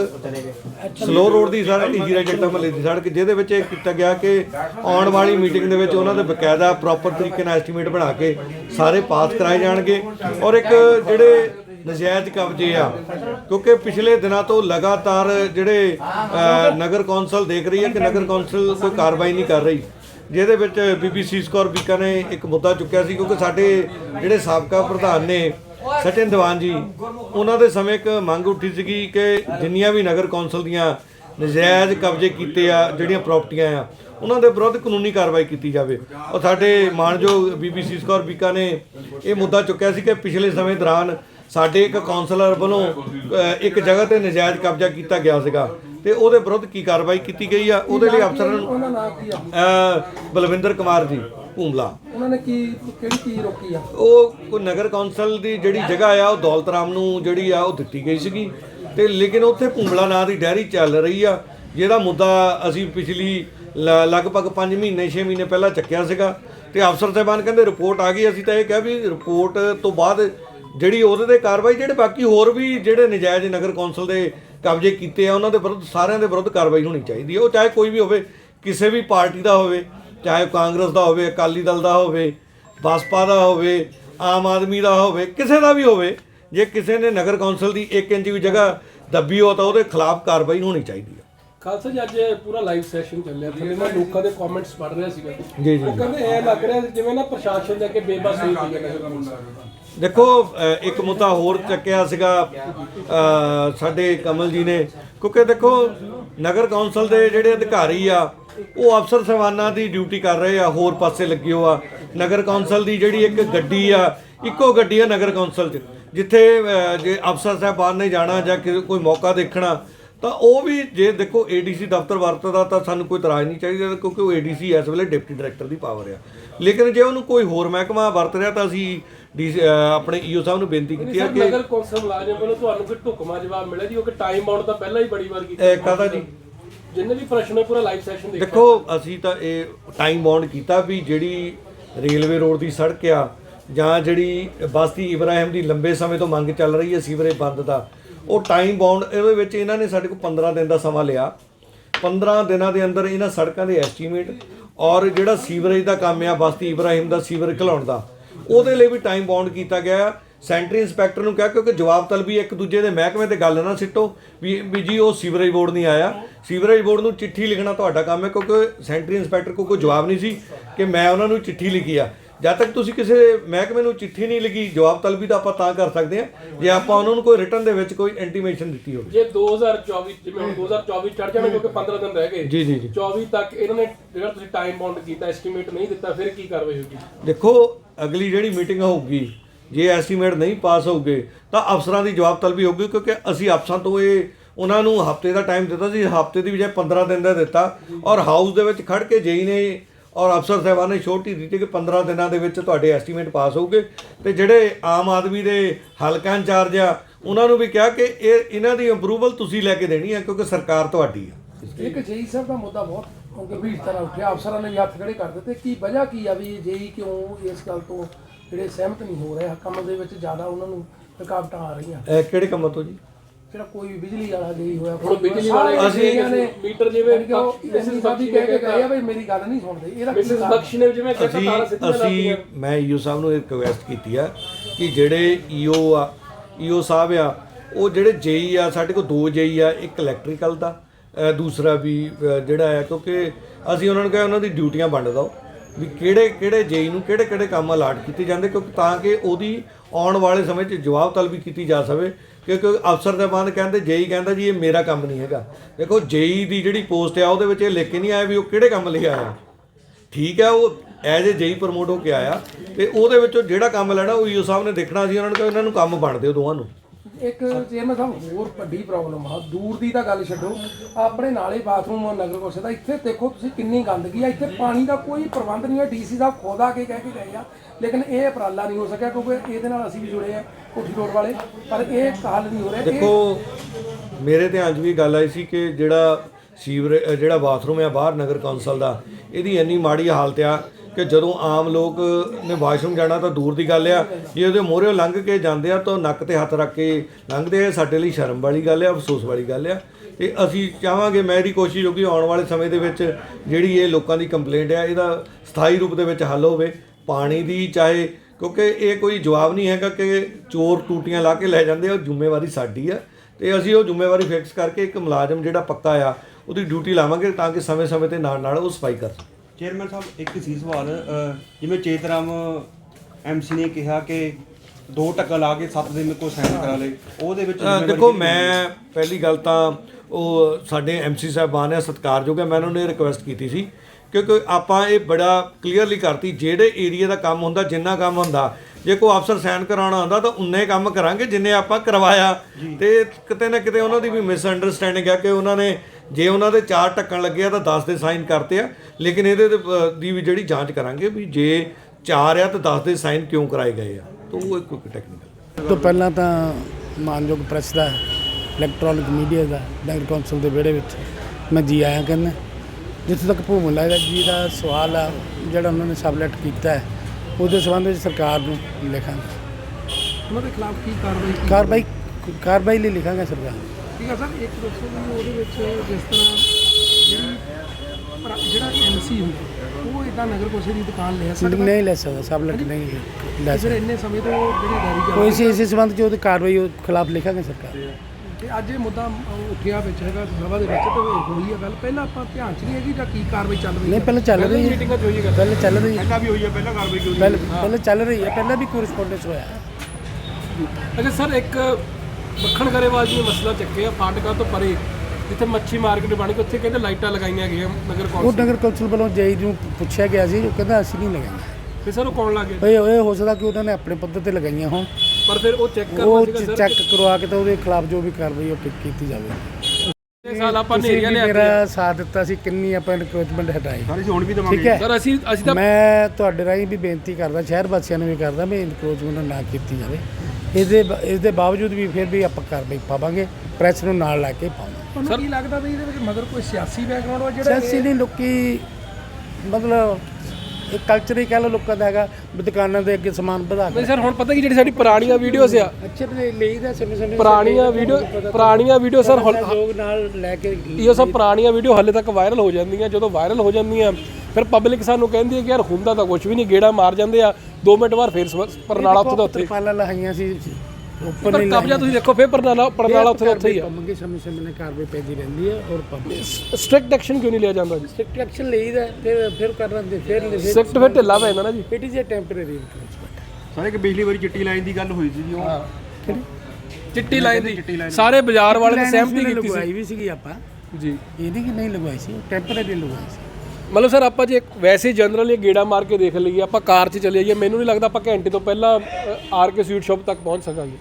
ਸਲੋ ਰੋਡ ਦੀ ਸੜਕ ਹੀਰਾ ਜੱਟਾ ਮਹੱਲੇ ਦੀ ਸੜਕ, ਜਿਹਦੇ ਵਿੱਚ ਇਹ ਕੀਤਾ ਗਿਆ ਕਿ ਆਉਣ ਵਾਲੀ ਮੀਟਿੰਗ ਦੇ ਵਿੱਚ ਉਹਨਾਂ ਦੇ ਬਕਾਇਦਾ ਪ੍ਰੋਪਰ ਤਰੀਕੇ ਨਾਲ ਐਸਟੀਮੇਟ ਬਣਾ ਕੇ ਸਾਰੇ ਪਾਸ ਕਰਾਏ ਜਾਣਗੇ। ਔਰ ਇੱਕ ਜਿਹੜੇ ਨਜਾਇਜ਼ ਕਬਜ਼ੇ ਆ, ਕਿਉਂਕਿ ਪਿਛਲੇ ਦਿਨਾਂ ਤੋਂ ਲਗਾਤਾਰ ਜਿਹੜੇ ਨਗਰ ਕੌਂਸਲ ਦੇਖ ਰਹੀ ਹੈ ਕਿ ਨਗਰ ਕੌਂਸਲ ਕੋਈ ਕਾਰਵਾਈ ਨਹੀਂ ਕਰ ਰਹੀ। ਜਿਹਦੇ ਵਿੱਚ ਬੀਬੀਸੀ ਸਕੌਰ ਬੀਕਾ ਨੇ ਇੱਕ ਮੁੱਦਾ ਚੁੱਕਿਆ ਸੀ ਕਿਉਂਕਿ ਸਾਡੇ ਜਿਹੜੇ ਸਾਬਕਾ ਪ੍ਰਧਾਨ ਨੇ ਸਚਿਨ ਦੀਵਾਨ ਜੀ, ਉਹਨਾਂ ਦੇ ਸਮੇਂ ਇੱਕ ਮੰਗ ਉੱਠੀ ਸੀਗੀ ਕਿ ਜਿੰਨੀਆਂ ਵੀ ਨਗਰ ਕੌਂਸਲ ਦੀਆਂ ਨਜਾਇਜ਼ ਕਬਜ਼ੇ ਕੀਤੇ ਆ, ਜਿਹੜੀਆਂ ਪ੍ਰਾਪਰਟੀਆਂ ਆ, ਉਹਨਾਂ ਦੇ ਵਿਰੁੱਧ ਕਾਨੂੰਨੀ ਕਾਰਵਾਈ ਕੀਤੀ ਜਾਵੇ। ਔਰ ਸਾਡੇ ਮਾਨਯੋਗ ਬੀਬੀਸੀ ਸਕੌਰ ਬੀਕਾ ਨੇ ਇਹ ਮੁੱਦਾ ਚੁੱਕਿਆ ਸੀ ਕਿ ਪਿਛਲੇ ਸਮੇਂ ਦੌਰਾਨ ਸਾਡੇ ਇੱਕ ਕਾਉਂਸਲਰ ਵੱਲੋਂ ਇੱਕ ਜਗ੍ਹਾ ਤੇ ਨਜਾਇਜ਼ ਕਬਜ਼ਾ ਕੀਤਾ ਗਿਆ ਸੀਗਾ। ਤੇ ਉਹਦੇ ਵਿਰੁੱਧ ਕੀ ਕਾਰਵਾਈ ਕੀਤੀ ਗਈ ਆ? ਉਹਦੇ ਲਈ ਅਫਸਰਾਂ ਨੂੰ ਉਹਨਾਂ ਨਾਲ ਕੀ ਆ? ਅ, ਬਲਵਿੰਦਰ ਕੁਮਾਰ ਜੀ ਭੂਮਲਾ। ਉਹਨਾਂ ਨੇ ਕੀ ਕਿਹੜੀ ਚੀਜ਼ ਰੋਕੀ ਆ? ਉਹ ਕੋਈ ਨਗਰ ਕੌਂਸਲ ਦੀ ਜਿਹੜੀ ਜਗ੍ਹਾ ਆ ਉਹ ਦੌਲਤ ਰਾਮ ਨੂੰ ਜਿਹੜੀ ਆ ਉਹ ਦਿੱਤੀ ਗਈ ਸੀਗੀ। ਤੇ ਲੇਕਿਨ ਉੱਥੇ ਭੁੰਬਲਾ ਨਾਂ ਦੀ ਡੈਰੀ ਚੱਲ ਰਹੀ ਆ ਜਿਹੜਾ ਮੁੱਦਾ ਅਸੀਂ ਪਿਛਲੀ ਲ- ਲਗਭਗ 5 ਮਹੀਨੇ 6 ਮਹੀਨੇ ਪਹਿਲਾਂ ਚੱਕਿਆ ਸੀਗਾ। ਤੇ ਅਫਸਰ ਸਾਹਿਬਾਨ ਕਹਿੰਦੇ ਰਿਪੋਰਟ ਆ ਗਈ। ਅਸੀਂ ਤਾਂ ਇਹ ਕਿਹਾ ਵੀ ਰਿਪੋਰਟ ਤੋਂ ਬਾਅਦ ਜਿਹੜੀ ਉਹਦੇ ਤੇ ਕਾਰਵਾਈ ਜਿਹੜੇ ਬਾਕੀ ਹੋਰ ਵੀ ਜਿਹੜੇ ਨਜਾਇਜ਼ ਨਗਰ ਕੌਂਸਲ ਦੇ ਕਬਜ਼ੇ ਕੀਤੇ ਆ ਉਹਨਾਂ ਦੇ ਵਿਰੁੱਧ ਸਾਰਿਆਂ ਦੇ ਵਿਰੁੱਧ ਕਾਰਵਾਈ ਹੋਣੀ ਚਾਹੀਦੀ ਹੈ। ਉਹ ਚਾਹੇ ਕੋਈ ਵੀ ਹੋਵੇ ਕਿਸੇ ਵੀ ਪਾਰਟੀ ਦਾ ਹੋਵੇ ਚਾਹੇ ਕਾਂਗਰਸ ਦਾ ਹੋਵੇ ਅਕਾਲੀ ਦਲ ਦਾ ਹੋਵੇ ਬਸਪਾ ਦਾ ਹੋਵੇ ਆਮ ਆਦਮੀ ਦਾ ਹੋਵੇ ਕਿਸੇ ਦਾ ਵੀ ਹੋਵੇ ਜੇ ਕਿਸੇ ਨੇ ਨਗਰ ਕੌਂਸਲ ਦੀ 1 ਇੰਚ ਵੀ ਜਗ੍ਹਾ ਦੱਬੀ ਹੋ ਤਾਂ ਉਹਦੇ ਖਿਲਾਫ ਕਾਰਵਾਈ ਹੋਣੀ ਚਾਹੀਦੀ ਹੈ। ਖਾਲਸਾ ਜੀ ਅੱਜ ਪੂਰਾ ਲਾਈਵ ਸੈਸ਼ਨ ਚੱਲਿਆ ਥੱਲੇ ਮੈਂ ਲੋਕਾਂ ਦੇ ਕਮੈਂਟਸ ਪੜ੍ਹ ਰਿਹਾ ਸੀਗਾ। ਜੀ ਜੀ ਉਹ ਕਹਿੰਦੇ ਇਹ ਲੱਗ ਰਿਹਾ ਜਿਵੇਂ ਨਾ ਪ੍ਰਸ਼ਾਸਨ ਦੇ ਅੱਗੇ ਬੇਬਸ ਹੋਈ ਪਈ ਹੈ। ਦੇਖੋ ਇੱਕ ਮੁੱਦਾ ਹੋਰ ਚੱਕਿਆ ਸੀਗਾ ਸਾਡੇ ਕਮਲ ਜੀ ਨੇ, ਕਿਉਂਕਿ ਦੇਖੋ, ਨਗਰ ਕੌਂਸਲ ਦੇ ਜਿਹੜੇ ਅਧਿਕਾਰੀ ਆ, ਉਹ ਅਫਸਰ ਸਵਾਨਾ ਦੀ ਡਿਊਟੀ ਕਰ ਰਹੇ ਆ, ਹੋਰ ਪਾਸੇ ਲੱਗੇ ਹੋ ਆ। ਨਗਰ ਕੌਂਸਲ ਦੀ ਜਿਹੜੀ ਇੱਕ ਗੱਡੀ ਆ, ਇੱਕੋ ਗੱਡੀ ਆ ਨਗਰ ਕੌਂਸਲ 'ਚ। ਜਿੱਥੇ ਜੇ ਅਫਸਰ ਸਾਹਿਬਾਨ ਨੇ ਜਾਣਾ ਜਾਂ ਕਿ ਕੋਈ ਮੌਕਾ ਦੇਖਣਾ, ਤਾਂ ਉਹ ਵੀ ਜੇ ਦੇਖੋ ਏਡੀਸੀ ਦਫ਼ਤਰ ਵਰਤਦਾ, ਤਾਂ ਸਾਨੂੰ ਕੋਈ ਇਤਰਾਜ਼ ਨਹੀਂ ਚਾਹੀਦਾ, ਕਿਉਂਕਿ ਉਹ ਏਡੀਸੀ ਇਸ ਵੇਲੇ ਡਿਪਟੀ ਡਾਇਰੈਕਟਰ ਦੀ ਪਾਵਰ ਆ। ਲੇਕਿਨ ਜੇ ਉਹਨੂੰ ਕੋਈ ਹੋਰ ਮਹਿਕਮਾ ਵਰਤ ਰਿਹਾ, ਤਾਂ ਅਸੀਂ ਅਹ, ਆਪਣੇ ਈਓ ਸਾਹਿਬ ਨੂੰ ਬੇਨਤੀ ਕੀਤੀ ਹੈ ਸਰ ਕਿ ਨਗਰ ਕੌਂਸਲ ਮੁਲਾਜ਼ਮ ਵੱਲੋਂ ਤੁਹਾਨੂੰ ਕੋਈ ਢੁਕਮਾ ਜਵਾਬ ਮਿਲਿਆ ਜੀ? ਉਹ ਕਿ ਟਾਈਮ ਬਾਉਂਡ ਤਾਂ ਪਹਿਲਾਂ ਹੀ ਬੜੀ ਵਾਰ ਕੀਤਾ ਇਹ ਕਾਹਦਾ ਜੀ? ਜਿੰਨੇ ਵੀ ਪ੍ਰਸ਼ਨ ਹੋਏ ਪੂਰਾ ਲਾਈਵ ਸੈਸ਼ਨ ਦੇਖੋ। ਅਸੀਂ ਤਾਂ ਇਹ ਟਾਈਮ ਬਾਉਂਡ ਕੀਤਾ ਵੀ ਜਿਹੜੀ ਰੇਲਵੇ ਰੋਡ ਦੀ ਸੜਕ ਆ ਜਾਂ ਜਿਹੜੀ ਬਸਤੀ ਇਬਰਾਹਿਮ ਦੀ ਲੰਬੇ ਸਮੇਂ ਤੋਂ ਮੰਗ ਚੱਲ ਰਹੀ ਹੈ ਸੀਵਰੇਜ ਬੰਦ ਦਾ ਉਹ ਟਾਈਮ ਬਾਉਂਡ ਇਹਦੇ ਵਿੱਚ ਇਹਨਾਂ ਨੇ ਸਾਡੇ ਕੋਲ 15 ਦਿਨ ਦਾ ਸਮਾਂ ਲਿਆ। 15 ਦਿਨਾਂ ਦੇ ਅੰਦਰ ਇਹਨਾਂ ਸੜਕਾਂ ਦੇ ਐਸਟੀਮੇਟ ਔਰ ਜਿਹੜਾ ਸੀਵਰੇਜ ਦਾ ਕੰਮ ਆ ਬਸਤੀ ਇਬਰਾਹਿਮ ਦਾ ਸੀਵਰ ਖਿਲਾਉਣ ਦਾ ਉਹਦੇ ਲਈ ਵੀ ਟਾਈਮ ਬਾਉਂਡ ਕੀਤਾ ਗਿਆ। ਸੈਂਟਰੀ ਇੰਸਪੈਕਟਰ ਨੂੰ ਕਿਹਾ ਕਿਉਂਕਿ ਜਵਾਬ ਤਲਬੀ ਇੱਕ ਦੂਜੇ ਦੇ ਮਹਿਕਮੇ ਤੇ ਗੱਲ ਨਾ ਸਿੱਟੋ। ਵੀ ਵੀ ਜੀ ਉਹ ਸੀਵਰੇਜ ਬੋਰਡ ਨਹੀਂ ਆਇਆ। ਸੀਵਰੇਜ ਬੋਰਡ ਨੂੰ ਚਿੱਠੀ ਲਿਖਣਾ ਤੁਹਾਡਾ ਕੰਮ ਹੈ ਕਿਉਂਕਿ ਸੈਂਟਰੀ ਇੰਸਪੈਕਟਰ ਕੋਲ ਕੋਈ ਜਵਾਬ ਨਹੀਂ ਸੀ ਕਿ ਮੈਂ ਉਹਨਾਂ ਨੂੰ ਚਿੱਠੀ ਲਿਖੀ ਆ। ਜਦ ਤੱਕ ਤੁਸੀਂ ਕਿਸੇ ਮਹਿਕਮੇ ਨੂੰ ਚਿੱਠੀ ਨਹੀਂ ਲਿਖੀ ਜਵਾਬ ਤਲਬੀ ਤਾਂ ਆਪਾਂ ਤਾਂ ਕਰ ਸਕਦੇ ਹਾਂ ਜੇ ਆਪਾਂ ਉਹਨਾਂ ਨੂੰ ਕੋਈ ਰਿਟਰਨ ਦੇ ਵਿੱਚ ਕੋਈ ਇੰਟੀਮੇਸ਼ਨ ਦਿੱਤੀ ਹੋਵੇ। ਜੇ 2024 ਜਿਵੇਂ ਹੁਣ 2024 ਚੜ ਜਾਣਾ ਕਿਉਂਕਿ 15 ਦਿਨ ਰਹਿ ਗਏ। ਜੀ ਜੀ ਜੀ। 24 ਤੱਕ ਇਹਨਾਂ ਨੇ ਜਿਹੜਾ ਤੁਸੀਂ ਟਾਈਮ ਬਾਉਂਡ ਕੀਤਾ ਐਸਟੀਮੇਟ ਨਹੀਂ ਦਿੱਤਾ ਫਿਰ ਕੀ ਕਾਰਵਾਈ ਹੋਗੀ ਦੇਖੋ ਅਗਲੀ ਜਿਹੜੀ ਮੀਟਿੰਗ ਹੋਊਗੀ, ਜੇ ਐਸਟੀਮੇਟ ਨਹੀਂ ਪਾਸ ਹੋਊਗੇ, ਤਾਂ ਅਫਸਰਾਂ ਦੀ ਜਵਾਬ ਤਲਬੀ ਹੋਊਗੀ, ਕਿਉਂਕਿ ਅਸੀਂ ਅਫਸਰਾਂ ਤੋਂ ਇਹ ਉਹਨਾਂ ਨੂੰ ਹਫ਼ਤੇ ਦਾ ਟਾਈਮ ਦਿੱਤਾ ਸੀ, ਹਫ਼ਤੇ ਦੀ ਬਜਾਏ 15 ਦਿਨ ਦਾ ਦਿੱਤਾ, ਔਰ ਹਾਊਸ ਦੇ ਵਿੱਚ ਖੜ ਕੇ ਜੇਈ ਨੇ ਔਰ ਅਫਸਰ ਸਾਹਿਬਾਨ ਨੇ ਛੋਟੀ ਦਿੱਤੀ ਕਿ 15 ਦਿਨਾਂ ਦੇ ਵਿੱਚ ਤੁਹਾਡੇ ਐਸਟੀਮੇਟ ਪਾਸ ਹੋਊਗੇ। ਤੇ ਜਿਹੜੇ ਆਮ ਆਦਮੀ ਦੇ ਹਲਕਾ ਇੰਚਾਰਜ ਆ, ਉਹਨਾਂ ਨੂੰ ਵੀ ਕਿਹਾ ਕਿ ਇਹ, ਇਹਨਾਂ ਦੀ ਅਪਰੂਵਲ ਤੁਸੀਂ ਲੈ ਕੇ ਦੇਣੀ ਹੈ ਕਿਉਂਕਿ ਸਰਕਾਰ ਤੁਹਾਡੀ ਆ। ਇੱਕ ਜੇਈ ਸਾਹਿਬ ਦਾ ਮੁੱਦਾ ਬਹੁਤ ਗੰਭੀਰ ਤਰ੍ਹਾਂ ਉੱਠਿਆ ਅਫਸਰਾਂ ਨੇ ਵੀ ਹੱਥ ਖੜੇ ਕਰ ਦਿੱਤੇ। ਕੀ ਵਜ੍ਹਾ ਕੀ ਆ ਵੀ ਜੇਈ ਕਿਉਂ ਇਸ ਗੱਲ ਤੋਂ ਜਿਹੜੇ ਸਹਿਮਤ ਨਹੀਂ ਹੋ ਰਹੇ? ਕੰਮ ਦੇ ਵਿੱਚ ਜ਼ਿਆਦਾ ਉਹਨਾਂ ਨੂੰ ਰੁਕਾਵਟਾਂ ਆ ਰਹੀਆਂ। ਇਹ ਕਿਹੜੇ ਕੰਮਾਂ ਤੋਂ ਜੀ? ਜਿਹੜਾ ਕੋਈ ਵੀ ਬਿਜਲੀ ਵਾਲਾ ਜੇਈ ਹੋਇਆ ਹੁਣ ਬਿਜਲੀ ਵਾਲੇ ਅਸੀਂ- ਮੀਟਰ ਜਿਵੇਂ ਮਿਸਿਸ ਬਾਬੀ ਕਹਿ ਕੇ ਗਏ ਆ ਵੀ ਮੇਰੀ ਗੱਲ ਨਹੀਂ ਸੁਣਦੇ। ਇਹਦਾ ਕੀ? ਬਖਸ਼ ਨੇ ਜਿਵੇਂ ਕਿਹਾ ਤਾਰਾ ਸਿੱਧੀਆਂ ਅਸੀਂ ਮੈਂ ਈਓ ਸਾਹਿਬ ਨੂੰ ਰਿਕਵੈਸਟ ਕੀਤੀ ਆ ਕਿ ਜਿਹੜੇ ਈਓ ਆ ਈਓ ਸਾਹਿਬ ਆ ਉਹ ਜਿਹੜੇ ਜੇਈ ਆ ਸਾਡੇ ਕੋਲ ਦੋ ਜੇਈ ਆ ਇੱਕ ਇਲੈਕਟ੍ਰੀਕਲ ਦਾ ਦੂਸਰਾ ਵੀ ਜਿਹੜਾ ਹੈ, ਕਿਉਂਕਿ ਅਸੀਂ ਉਹਨਾਂ ਨੂੰ ਕਿਹਾ ਉਹਨਾਂ ਦੀ ਡਿਊਟੀਆਂ ਵੰਡ ਦਿਓ, ਵੀ ਕਿਹੜੇ ਕਿਹੜੇ ਜੇਈ ਨੂੰ ਕਿਹੜੇ ਕਿਹੜੇ ਕੰਮ ਅਲਾਟ ਕੀਤੇ ਜਾਂਦੇ, ਕਿਉਂਕਿ ਤਾਂ ਕਿ ਉਹਦੀ ਆਉਣ ਵਾਲੇ ਸਮੇਂ 'ਚ ਜਵਾਬ ਤਲਬੀ ਕੀਤੀ ਜਾ ਸਕੇ, ਕਿਉਂਕਿ ਅਫਸਰ ਦੇ ਬੰਦ ਕਹਿੰਦੇ, ਜੇਈ ਕਹਿੰਦਾ ਜੀ, ਇਹ ਮੇਰਾ ਕੰਮ ਨਹੀਂ ਹੈਗਾ। ਦੇਖੋ, ਜੇਈ ਦੀ ਜਿਹੜੀ ਪੋਸਟ ਆ, ਉਹਦੇ ਵਿੱਚ ਇਹ ਲਿਖ ਕੇ ਨਹੀਂ ਆਇਆ ਵੀ ਉਹ ਕਿਹੜੇ ਕੰਮ ਲਈ ਆਇਆ। ਠੀਕ ਹੈ, ਉਹ ਐਜ਼ ਏ ਜੇਈ ਪ੍ਰਮੋਟ ਹੋ ਕੇ ਆਇਆ, ਤੇ ਉਹਦੇ ਵਿੱਚੋਂ ਜਿਹੜਾ ਕੰਮ ਲੈਣਾ, ਉਹ ਈਓ ਸਾਹਿਬ ਨੇ ਦੇਖਣਾ ਸੀ, ਉਹਨਾਂ ਨੂੰ ਕਿਹਾ ਇਹਨਾਂ ਨੂੰ ਕੰਮ ਬਣ ਦਿਓ ਦੋਵਾਂ ਨੂੰ। ਇੱਕ ਚੇਅਰਮੈਨ ਸਾਹਿਬ ਹੋਰ ਵੱਡੀ ਪ੍ਰੋਬਲਮ ਆ, ਦੂਰ ਦੀ ਤਾਂ ਗੱਲ ਛੱਡੋ, ਆਪਣੇ ਨਾਲੇ ਬਾਥਰੂਮ ਨਗਰ ਕੌਂਸਲ ਦਾ, ਇੱਥੇ ਦੇਖੋ ਤੁਸੀਂ ਕਿੰਨੀ ਗੰਦਗੀ ਆ, ਇੱਥੇ ਪਾਣੀ ਦਾ ਕੋਈ ਪ੍ਰਬੰਧ ਨਹੀਂ ਹੈ, ਡੀਸੀ ਸਾਹਿਬ ਖੁਦ ਆ ਕੇ ਕਹਿ ਕੇ ਗਏ ਆ, ਲੇਕਿਨ ਇਹ ਉਪਰਾਲਾ ਨਹੀਂ ਹੋ ਸਕਿਆ ਕਿਉਂਕਿ ਇਹਦੇ ਨਾਲ ਅਸੀਂ ਵੀ ਜੁੜੇ ਆ, ਕੋਠੀ ਰੋਡ ਵਾਲੇ, ਪਰ ਇਹ ਹੱਲ ਨਹੀਂ ਹੋ ਰਿਹਾ ਦੇਖੋ, ਮੇਰੇ ਧਿਆਨ 'ਚ ਵੀ ਗੱਲ ਆਈ ਸੀ ਕਿ ਜਿਹੜਾ ਸੀਵਰ, ਜਿਹੜਾ ਬਾਥਰੂਮ ਆ ਬਾਹਰ ਨਗਰ ਕੌਂਸਲ ਦਾ, ਇਹਦੀ ਇੰਨੀ ਮਾੜੀ ਹਾਲਤ ਆ ਕਿ ਜਦੋਂ ਆਮ ਲੋਕ ਨੇ ਵਾਸ਼ਰੂਮ ਜਾਣਾ ਤਾਂ ਦੂਰ ਦੀ ਗੱਲ ਆ, ਜੇ ਉਹਦੇ ਮੋਹਰੇ ਲੰਘ ਕੇ ਜਾਂਦੇ ਆ ਤਾਂ ਨੱਕ ਤੇ ਹੱਥ ਰੱਖ ਕੇ ਲੰਘਦੇ ਆ ਸਾਡੇ ਲਈ ਸ਼ਰਮ ਵਾਲੀ ਗੱਲ ਆ, ਅਫਸੋਸ ਵਾਲੀ ਗੱਲ ਆ। ਤੇ ਅਸੀਂ ਚਾਹਾਂਗੇ ਮੈਂ ਇਹਦੀ ਕੋਸ਼ਿਸ਼ ਹੋਗੀ ਆਉਣ ਵਾਲੇ ਸਮੇਂ ਦੇ ਵਿੱਚ ਜਿਹੜੀ ਇਹ ਲੋਕਾਂ ਦੀ ਕੰਪਲੇਂਟ ਆ, ਇਹਦਾ ਸਥਾਈ ਰੂਪ ਦੇ ਵਿੱਚ ਹੱਲ ਹੋਵੇ, ਪਾਣੀ ਦੀ ਚਾਹੇ, ਕਿਉਂਕਿ ਇਹ ਕੋਈ ਜਵਾਬ ਨਹੀਂ ਹੈਗਾ ਕਿ ਚੋਰ ਟੂਟੀਆਂ ਲਾ ਕੇ ਲੈ ਜਾਂਦੇ ਆ, ਉਹ ਜ਼ਿੰਮੇਵਾਰੀ ਸਾਡੀ ਆ। ਤੇ ਅਸੀਂ ਉਹ ਜ਼ਿੰਮੇਵਾਰੀ ਫਿਕਸ ਕਰਕੇ ਇੱਕ ਮੁਲਾਜ਼ਮ ਜਿਹੜਾ ਪੱਕਾ ਆ, ਉਹਦੀ ਡਿਊਟੀ ਲਾਵਾਂਗੇ ਤਾਂ ਕਿ ਸਮੇਂ-ਸਮੇਂ ਤੇ ਨਾਲ ਨਾਲ ਉਹ ਸਫ਼ਾਈ ਕਰ ਸਕੇ। ਚੇਅਰਮੈਨ ਸਾਹਿਬ ਇੱਕ ਸੀ ਸਵਾਲ ਜਿਵੇਂ ਚੇਤਰਾਮ ਐਮਸੀ ਨੇ ਕਿਹਾ ਕਿ ਦੋ ਟੱਕਾ ਲਾ ਕੇ 7 ਦਿਨ ਕੋ ਸਾਈਨ ਕਰਾ ਲੇ ਉਹਦੇ ਵਿੱਚ ਜ਼ਿੰਮੇਵਾਰੀ ਦੇਖੋ ਕਿਹਦੀ ਮੈਂ ਪਹਿਲੀ ਗੱਲ ਤਾਂ ਉਹ ਸਾਡੇ ਐਮਸੀ ਸਾਹਿਬਾਨ ਆ ਸਤਿਕਾਰਯੋਗ ਹੈ ਮੈਂ ਉਹਨਾਂ ਨੂੰ ਇਹ ਰਿਕੁਐਸਟ ਕੀਤੀ ਸੀ ਕਿਉਂਕਿ ਆਪਾਂ ਇਹ ਬੜਾ ਕਲੀਅਰਲੀ ਕਰਤੀ ਜਿਹੜੇ ਏਰੀਆ ਦਾ ਕੰਮ ਹੁੰਦਾ ਜਿੰਨਾ ਕੰਮ ਹੁੰਦਾ ਜੇ ਕੋਈ ਅਫਸਰ ਸਾਈਨ ਕਰਾਉਣਾ ਹੁੰਦਾ ਤਾਂ ਉਨੇ ਕੰਮ ਕਰਾਂਗੇ ਜਿੰਨੇ ਆਪਾਂ ਕਰਵਾਇਆ। ਤੇ ਕਿਤੇ ਨਾ ਕਿਤੇ ਉਹਨਾਂ ਦੀ ਵੀ ਮਿਸ ਅੰਡਰਸਟੈਂਡਿੰਗ ਹੈ ਕਿ ਉਹਨਾਂ ਨੇ ਜੇ ਉਹਨਾਂ ਦੇ ਚਾਰ ਟੱਕਣ ਲੱਗੇ ਆ ਤਾਂ 10 ਦੇ ਸਾਈਨ ਕਰਤੇ ਆ ਲੇਕਿਨ ਇਹਦੇ ਦੀ ਵੀ ਜਿਹੜੀ ਜਾਂਚ ਕਰਾਂਗੇ ਵੀ ਜੇ ਚਾਰ ਆ ਤਾਂ 10 ਦੇ ਸਾਈਨ ਕਿਉਂ ਕਰਾਏ ਗਏ ਆ। ਤਾਂ ਉਹ ਇੱਕ ਟੈਕਨੀਕਲ ਤੋਂ ਪਹਿਲਾਂ ਤਾਂ ਮਾਨਯੋਗ ਪ੍ਰੈਸ ਦਾ ਇਲੈਕਟ੍ਰੋਨਿਕ ਮੀਡੀਆ ਦਾ ਨਗਰ ਕੌਂਸਲ ਦੇ ਵਿਹੜੇ ਵਿੱਚ ਮੈਂ ਜੀ ਆਇਆ ਕਹਿੰਦਾ। ਜਿੱਥੇ ਤੱਕ ਭੂਮਨ ਲਾਇਦਾ ਜੀ ਦਾ ਸਵਾਲ ਆ ਜਿਹੜਾ ਉਹਨਾਂ ਨੇ ਸਬਲੈਟ ਕੀਤਾ ਹੈ ਉਹਦੇ ਸੰਬੰਧ ਵਿੱਚ ਸਰਕਾਰ ਨੂੰ ਲਿਖਾਂਗੇ। ਉਹਨਾਂ ਦੇ ਖਿਲਾਫ ਕੀ ਕਾਰਵਾਈ ਕਾਰਵਾਈ ਕਾਰਵਾਈ ਲਈ ਲਿਖਾਂਗੇ ਸਰਕਾਰ ਨੂੰ। ਠੀਕ ਹੈ ਸਰ ਇੱਕ ਦੱਸੋ ਵੀ ਉਹਦੇ ਵਿੱਚ ਜਿਸ ਤਰ੍ਹਾਂ ਜਿਹੜੀ ਪਰ- ਜਿਹੜਾ ਐਮਸੀ ਹੁੰਦਾ ਉਹ ਇਦਾਂ ਨਗਰ ਕੌਂਸਲ ਦੀ ਦੁਕਾਨ ਲੈ ਸਕਦਾ ਨਹੀਂ ਲੈ ਸਕਦਾ ਸਬਲੈਟ ਨਹੀਂ ਲੈ ਫਿਰ ਸਕਦਾ ਇੰਨੇ ਸਮੇਂ ਤੋਂ ਜਿਹੜੀ ਗਾੜੀ ਚੱਲ ਕੋਈ ਸੀ ਇਸੇ ਸੰਬੰਧ ਚ ਉਹਦੀ ਕਾਰਵਾਈ ਉਹ ਖਿਲਾਫ ਲਿਖਾਂਗੇ ਸਰਕਾਰ। ਤੇ ਅੱਜ ਇਹ ਮੁੱਦਾ ਅਹ, ਉੱਠਿਆ ਵਿੱਚ ਹੈਗਾ ਸਭਾ ਦੇ ਵਿੱਚ ਤੇ ਹੋਈ ਹੈ ਗੱਲ। ਪਹਿਲਾਂ ਆਪਾਂ ਧਿਆਨ ਚ ਨਹੀਂ ਹੈਗੀ ਜਾਂ ਕੀ ਕਾਰਵਾਈ ਚੱਲ ਰਹੀ ਨਹੀਂ ਪਹਿਲਾਂ ਚੱਲ ਰਹੀ ਹੈ। ਮੀਟਿੰਗਾਂ ਹੋਈ ਗੱਲ ਪਹਿਲਾਂ ਚੱਲ ਰਹੀ ਹੈ। ਪਹਿਲਾਂ ਵੀ ਹੋਈ ਹੈ ਪਹਿਲਾਂ ਕਾਰਵਾਈ ਕਿਉਂ ਪਹਿਲਾਂ ਪਹਿਲਾਂ ਚੱਲ ਰਹੀ ਹੈ ਪਹਿਲਾਂ ਵੀ ਕੋਰਸਪੋਂਡੈਂਸ ਹੋਇਆ। ਹੈ ਅੱਛਾ ਸਰ ਇੱਕ ਮੱਖਣ ਗਰੇਵਾਲ ਜੀ ਨੇ ਮਸਲਾ ਚੱਕਿਆ ਫਾਟਕਾਂ ਤੋਂ ਪਰੇ ਜਿੱਥੇ ਮੱਛੀ ਮਾਰਕੀਟ ਬਣ ਗਈ ਉੱਥੇ ਕਹਿੰਦੇ ਲਾਈਟਾਂ ਲਗਾਈਆਂ ਗਈਆਂ ਨਗਰ ਉਹ ਕੌਂਸਲ ਨਗਰ ਕੌਂਸਲ ਵੱਲੋਂ ਜੇਈ ਨੂੰ ਪੁੱਛਿਆ ਗਿਆ ਸੀ ਉਹ ਕਹਿੰਦਾ ਅਸੀਂ ਨਹੀਂ ਲਗਾਈਆਂ। ਤੇ ਸਰ ਉਹ ਕੌਣ ਲੱਗੇ ਇਹ ਇਹ ਹੋ ਸਕਦਾ ਕਿ ਉਹਨਾਂ ਨੇ ਆਪਣੇ ਪੱਧਰ ਤੇ ਲਗਾਈਆਂ ਹੋਣ। ਪਰ ਫਿਰ ਉਹ ਚੈੱਕ ਕਰਨਾ ਉਹ ਸੀਗਾ ਸਰ ਚੈੱਕ ਕਰਵਾ ਕੇ ਤਾਂ ਉਹਦੇ ਖਿਲਾਫ ਜੋ ਵੀ ਕਾਰਵਾਈ ਉਹ ਕੀ- ਕੀਤੀ ਜਾਵੇ। ਕਿੰਨੇ ਸਾਲ ਆਪਾਂ ਤੁਸੀਂ ਨੇਰੀਆਂ ਵੀ ਲਿਆ ਮੇਰਾ ਸਾਥ ਦਿੱਤਾ ਸੀ ਕਿੰਨੀ ਆਪਾਂ ਇਨਕਰੇਜਮੈਂਟ ਹਟਾਈ। ਸਾਰੇ ਅਸੀਂ ਹੁਣ ਵੀ ਦੇਵਾਂਗੇ। ਠੀਕ ਹੈ? ਸਰ ਅਸੀਂ ਅਸੀਂ ਤਾਂ ਮੈਂ ਤੁਹਾਡੇ ਰਾਹੀਂ ਵੀ ਬੇਨਤੀ ਕਰਦਾ ਸ਼ਹਿਰ ਵਾਸੀਆਂ ਨੂੰ ਵੀ ਕਰਦਾ ਵੀ ਇਨਕਰੋਚਮੈਂਟ ਨਾ ਕੀਤੀ ਜਾਵੇ। ਇਹਦੇ ਬਾਵਜੂਦ ਵੀ ਫਿਰ ਵੀ ਆਪਾਂ ਕਾਰਵਾਈ ਪਾਵਾਂਗੇ ਪ੍ਰੈਸ ਨੂੰ ਨਾਲ ਲਾ ਕੇ ਪਾਵਾਂਗੇ। ਤੁਹਾਨੂੰ ਕੀ ਲੱਗਦਾ ਵੀ ਇਹਦੇ ਵਿੱਚ ਮਗਰ ਕੋਈ ਸਿਆਸੀ ਬੈਕਗ੍ਰਾਉਂਡ ਵਾ ਜਿਹੜਾ ਸਿਆਸੀ ਨਹੀਂ ਲੋਕੀ ਮਤਲਬ ਇਹ ਕਲਚਰ ਹੀ ਕਹਿ ਲਓ ਲੋਕਾਂ ਦਾ ਹੈਗਾ ਵੀ ਦੁਕਾਨਾਂ ਦੇ ਅੱਗੇ ਸਮਾਨ ਵਧਾ ਕੇ ਨਹੀਂ ਸਰ ਹੁਣ ਪਤਾ ਕੀ ਜਿਹੜੀ ਸਾਡੀ ਪੁਰਾਣੀਆਂ ਵੀਡੀਓਜ਼ ਆ ਅੱਛੇ ਵੀ ਲਈਦਾ ਸਮੇਂ ਸਮੇਂ ਪੁਰਾਣੀਆਂ ਵੀਡੀਓ ਪੁਰਾਣੀਆਂ ਵੀਡੀਓ ਸਰ ਹੁਣ ਲੋਕ ਨਾਲ ਲੈ ਕੇ ਇਹ ਸਭ ਪੁਰਾਣੀਆਂ ਵੀਡੀਓ ਹਾਲੇ ਤੱਕ ਵਾਇਰਲ ਹੋ ਜਾਂਦੀਆਂ ਜਦੋਂ ਵਾਇਰਲ ਹੋ ਜਾਂਦੀਆਂ ਫਿਰ ਪਬਲਿਕ ਸਾਨੂੰ ਕਹਿੰਦੀ ਹੈ ਕਿ ਯਾਰ ਹੁੰਦਾ ਤਾਂ ਕੁਝ ਵੀ ਨਹੀਂ ਗੇੜਾ ਮਾਰ ਜਾਂਦੇ ਆ 2 ਮਿੰਟ ਬਾਅਦ ਫਿਰ ਪਰਨਾਲਾ ਉੱਥੇ ਦਾ ਉੱਥੇ। ਪਾਲਾ ਲਹਾਈਆਂ ਸੀ ਉੱਪਰ ਪਰ ਨਹੀਂ ਕਬਜ਼ਾ ਤੁਸੀਂ ਦੇਖੋ ਫਿਰ ਪਰਨਾਲਾ ਪਰਨਾਲਾ ਉੱਥੇ ਦਾ ਉੱਥੇ ਹੀ ਆ। ਪਾਵਾਂਗੇ ਸਮੇਂ ਸਮੇਂ ਨਾਲ ਕਾਰਵਾਈ ਪੈਦੀ ਰਹਿੰਦੀ ਹੈ ਔਰ ਪਬਲਿਕ ਸਟ੍ਰਿਕਟ ਐਕਸ਼ਨ ਕਿਉਂ ਨਹੀਂ ਲਿਆ ਜਾਂਦਾ ਜੀ? ਸਟ੍ਰਿਕਟ ਐਕਸ਼ਨ ਲਈਦਾ ਫਿਰ ਫਿਰ ਕਰਨਾ ਤੇ ਫਿਰ ਸਟ੍ਰਿਕਟ ਫਿਰ ਢਿੱਲਾ ਪੈ ਜਾਂਦਾ ਨਾ ਜੀ। It is a temporary encouragement ਸਾਰੇ ਕਿ ਪਿਛਲੀ ਵਾਰੀ ਚਿੱਟੀ ਲਾਈਨ ਦੀ ਗੱਲ ਹੋਈ ਸੀ ਜੀ ਉਹ। ਚਿੱਟੀ ਲਾਈਨ ਦੀ। ਸਾਰੇ ਬਾਜ਼ਾਰ ਵਾਲੇ ਨੇ ਸਹਿਮਤੀ ਕੀਤੀ ਸੀ। ਲਗਵਾਈ ਵੀ ਸੀਗੀ ਆਪਾਂ। ਜੀ। ਇਹ ਨਹੀਂ ਕਿ ਨਹੀਂ ਲਗਵਾਈ ਸੀ ਟੈਂਪਰੇਰੀ ਲਗਵਾਈ ਸੀ। ਮਤਲਬ ਸਰ ਆਪਾਂ ਜੇ ਵੈਸੇ ਜਨਰਲੀ ਗੇੜਾ ਮਾਰ ਕੇ ਦੇਖ ਲਈਏ ਆਪਾਂ ਕਾਰ 'ਚ ਚਲੇ ਜਾਈਏ ਮੈਨੂੰ ਨਹੀਂ ਲੱਗਦਾ ਆਪਾਂ ਘੰਟੇ ਤੋਂ ਪਹਿਲਾਂ ਆਰ ਕੇ ਸਵੀਟ ਸ਼ਾਪ ਤੱਕ ਪਹੁੰਚ ਸਕਾਂਗੇ।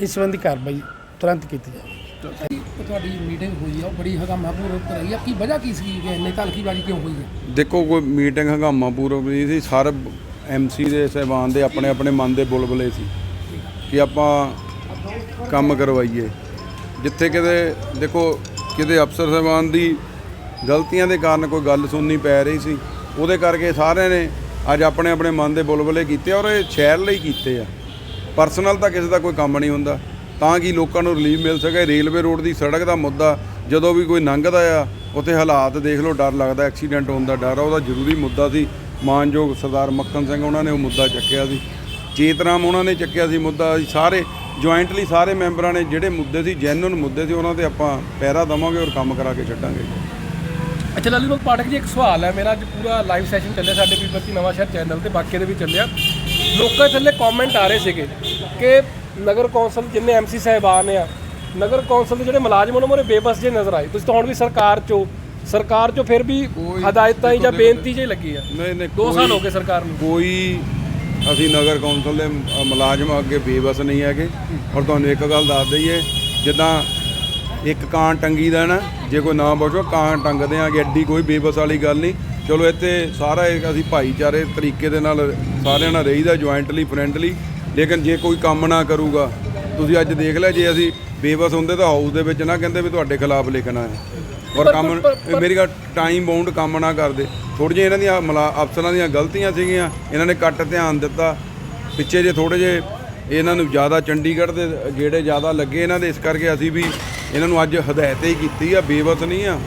ਇਸ ਸੰਬੰਧੀ ਕਾਰਵਾਈ ਤੁਰੰਤ ਕੀਤੀ ਜਾਵੇ ਤੁਹਾਡੀ ਮੀਟਿੰਗ ਹੋਈ ਆ ਉਹ ਬੜੀ ਹਗਾਮਾਪੂਰਵਕ ਰਹੀ ਆ। ਕੀ ਵਜ੍ਹਾ ਕੀ ਸੀ ਕਿ ਇੰਨੇ ਧਲਕੀਬਾਜ਼ੀ ਕਿਉਂ ਹੋਈ ਹੈ ਦੇਖੋ ਕੋਈ ਮੀਟਿੰਗ ਹੰਗਾਮਾ ਪੂਰਵਕ ਨਹੀਂ ਸੀ। ਸਾਰੇ ਐਮਸੀ ਦੇ ਸਹਿਬਾਨ ਦੇ ਆਪਣੇ ਆਪਣੇ ਮਨ ਦੇ ਬੁਲਬੁਲੇ ਸੀ ਕਿ ਆਪਾਂ ਕੰਮ ਕਰਵਾਈਏ। ਜਿੱਥੇ ਕਿਤੇ ਦੇਖੋ ਕਿਤੇ ਅਫਸਰ ਸਹਿਬਾਨ ਦੀ ਗਲਤੀਆਂ ਦੇ ਕਾਰਨ ਕੋਈ ਗੱਲ ਸੁਣਨੀ ਪੈ ਰਹੀ ਸੀ ਉਹਦੇ ਕਰਕੇ ਸਾਰਿਆਂ ਨੇ ਅੱਜ ਆਪਣੇ ਆਪਣੇ ਮਨ ਦੇ ਬੁਲਬੁਲੇ ਕੀਤੇ ਔਰ ਇਹ ਸ਼ਹਿਰ ਲਈ ਕੀਤੇ ਆ। ਪਰਸਨਲ ਤਾਂ ਕਿਸੇ ਦਾ ਕੋਈ ਕੰਮ ਨਹੀਂ ਹੁੰਦਾ। ਤਾਂ ਕਿ ਲੋਕਾਂ ਨੂੰ ਰਿਲੀਫ ਮਿਲ ਸਕੇ। ਰੇਲਵੇ ਰੋਡ ਦੀ ਸੜਕ ਦਾ ਮੁੱਦਾ, ਜਦੋਂ ਵੀ ਕੋਈ ਲੰਘਦਾ ਆ, ਉੱਥੇ ਹਾਲਾਤ ਦੇਖ ਲਓ, ਡਰ ਲੱਗਦਾ ਐਕਸੀਡੈਂਟ ਹੋਣ ਦਾ ਡਰ ਆ। ਉਹਦਾ ਜ਼ਰੂਰੀ ਮੁੱਦਾ ਸੀ। ਮਾਨਯੋਗ ਸਰਦਾਰ ਮੱਖਣ ਸਿੰਘ ਉਹਨਾਂ ਨੇ ਉਹ ਮੁੱਦਾ ਚੱਕਿਆ ਸੀ। ਚੇਤਰਾਮ ਉਹਨਾਂ ਨੇ ਚੱਕਿਆ ਸੀ ਮੁੱਦਾ। ਸਾਰੇ ਜੁਆਇੰਟਲੀ ਸਾਰੇ ਮੈਂਬਰਾਂ ਨੇ ਜਿਹੜੇ ਮੁੱਦੇ ਸੀ ਜੈਨੂਨ ਮੁੱਦੇ ਸੀ, ਉਹਨਾਂ ਤੇ ਆਪਾਂ ਪਹਿਰਾ ਦਵਾਂਗੇ ਔਰ ਕੰਮ ਕਰਾ ਕੇ ਛੱਡਾਂਗੇ। ਅੱਛਾ ਲਾਲੀ ਪਾਠਕ ਜੀ, ਇੱਕ ਸਵਾਲ ਹੈ। ਮੇਰਾ ਅੱਜ ਪੂਰਾ ਲਾਈਵ ਸੈਸ਼ਨ ਚੱਲਿਆ ਸਾਡੇ ਪੀਪਲਸੀ ਨਵਾਂ ਸ਼ਹਿਰ ਚੈਨਲ ਤੇ ਬਾਕੀ ਦੇ ਵੀ ਚੱਲਿਆ। ਲੋਕਾਂ ਥੱਲੇ ਕਮੈਂਟ ਆ ਰਹੇ ਸੀਗੇ ਕਿ ਨਗਰ ਕੌਂਸਲ ਜਿੰਨੇ ਐਮਸੀ ਸਾਹਿਬਾਨ ਆ ਨਗਰ ਕੌਂਸਲ ਦੇ ਜਿਹੜੇ ਮੁਲਾਜ਼ਮ ਉਹਨਾਂ ਮੋਰੇ ਬੇਬਸ ਜੇ ਨਜ਼ਰ ਆਏ। ਤੁਸੀਂ ਤਾਂ ਹੁਣ ਵੀ ਸਰਕਾਰ ਚੋਂ ਸਰਕਾਰ ਚੋਂ ਫਿਰ ਵੀ ਹਦਾਇਤਾਂ ਹੀ ਜਾਂ ਬੇਨਤੀ ਜਿਹੀ ਲੱਗੀ ਆ। ਨਹੀਂ ਨਹੀਂ 2 ਸਾਲ ਹੋ ਗਏ ਸਰਕਾਰ ਨੂੰ। ਕੋਈ ਅਸੀਂ ਨਗਰ ਕੌਂਸਲ ਦੇ ਮੁਲਾਜ਼ਮ ਅੱਗੇ ਬੇਬਸ ਨਹੀਂ ਹੈਗੇ। ਔਰ ਤੁਹਾਨੂੰ ਇੱਕ ਗੱਲ ਦੱਸ ਦਈਏ ਜਿੱਦਾਂ ਇੱਕ ਕਾਂ ਟੰਗੀ ਦਾ ਨਾ ਜੇ ਕੋਈ ਨਾ ਬਚੋ ਕਾਂ ਟੰਗਦੇ ਆਂਗੇ ਐਡੀ ਕੋਈ ਬੇਬਸ ਵਾਲੀ ਗੱਲ ਨਹੀਂ। ਚਲੋ ਇੱਥੇ ਸਾਰਾ ਅਸੀਂ ਭਾਈਚਾਰੇ ਤਰੀਕੇ ਦੇ ਨਾਲ ਸਾਰਿਆਂ ਨਾਲ ਰਹੀਦਾ ਜੁਆਇੰਟਲੀ ਫਰੈਂਡਲੀ ਲੇਕਿਨ ਜੇ ਕੋਈ ਕੰਮ ਨਾ ਕਰੂਗਾ ਤੁਸੀਂ ਅੱਜ ਦੇਖ ਲਿਆ ਜੇ ਅਸੀਂ ਬੇਬਸ ਹੁੰਦੇ ਤਾਂ ਹਾਊਸ ਦੇ ਵਿੱਚ ਨਾ ਕਹਿੰਦੇ ਵੀ ਤੁਹਾਡੇ ਖਿਲਾਫ ਲਿਖਣਾ ਹੈ। ਔਰ ਕੰਮ ਮੇਰੀ ਗੱਲ ਟਾਈਮ ਬਾਉਂਡ ਕੰਮ ਨਾ ਕਰਦੇ। ਥੋੜ੍ਹੀ ਜਿਹੀ ਇਹਨਾਂ ਦੀਆਂ ਮਲਾ ਅਫਸਰਾਂ ਦੀਆਂ ਗਲਤੀਆਂ ਸੀਗੀਆਂ ਇਹਨਾਂ ਨੇ ਘੱਟ ਧਿਆਨ ਦਿੱਤਾ। ਪਿੱਛੇ ਜੇ ਥੋੜੇ ਜੇ ਇਹਨਾਂ ਨੂੰ ਜ਼ਿਆਦਾ ਚੰਡੀਗੜ੍ਹ ਦੇ ਜਿਹੜੇ ਜ਼ਿਆਦਾ ਲੱਗੇ ਇਹਨਾਂ ਦੇ ਇਸ ਕਰਕੇ ਅਸੀਂ ਵੀ ਇਹਨਾਂ ਨੂੰ ਅੱਜ ਹਦਾਇਤ ਹੀ ਕੀਤੀ ਆ ਬੇਬਸ ਨਹੀਂ ਆ।